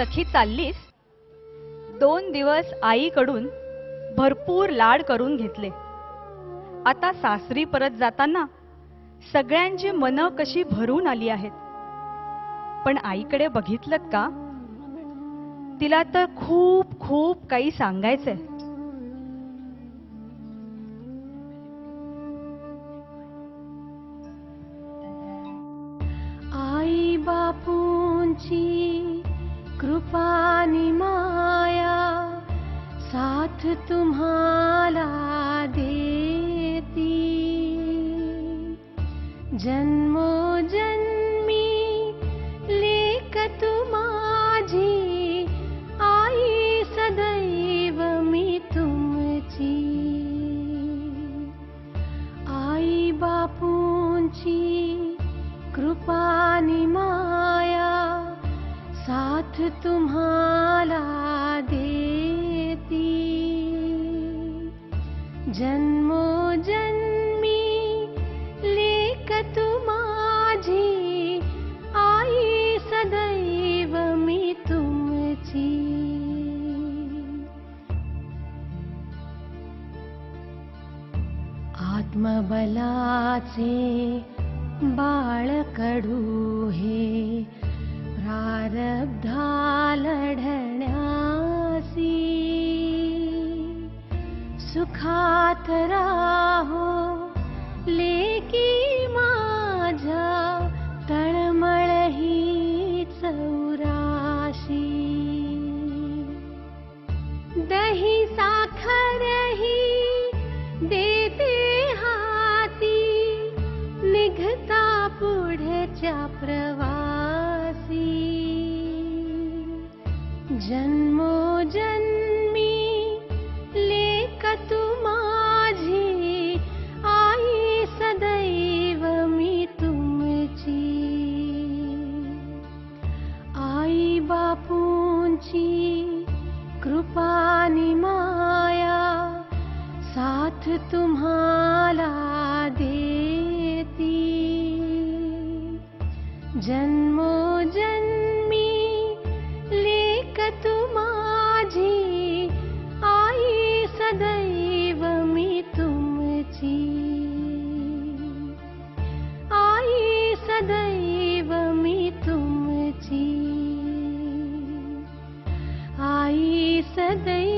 सखी चाललीस? दोन दिवस आईकडून भरपूर लाड करून घेतले. आता सासरी परत जाताना सगळ्यांची मनं कशी भरून आली आहेत? पण आईकडे बघितलं का? तिला तर खूप खूप काही सांगायचंय. आई बापूंची कृपानी माया साथ तुम्हाला देती। जन्मोजन्मी लेक तू माझी आई सदैव मी तुमची। आई बापूंची कृपानी माया साथ मला देती। जन्मोजन्मी लेक तू माझी आई सदैव मी तुमची। आत्मबलाचे बाळकडू सुखात राहो लेकी माझा तळमळ ही चौराशी. दही साखर ही देते हाती निघता पुढच्या प्रवासी. जन्मोजन्मी कृपानी माया साथ तुम्हाला dei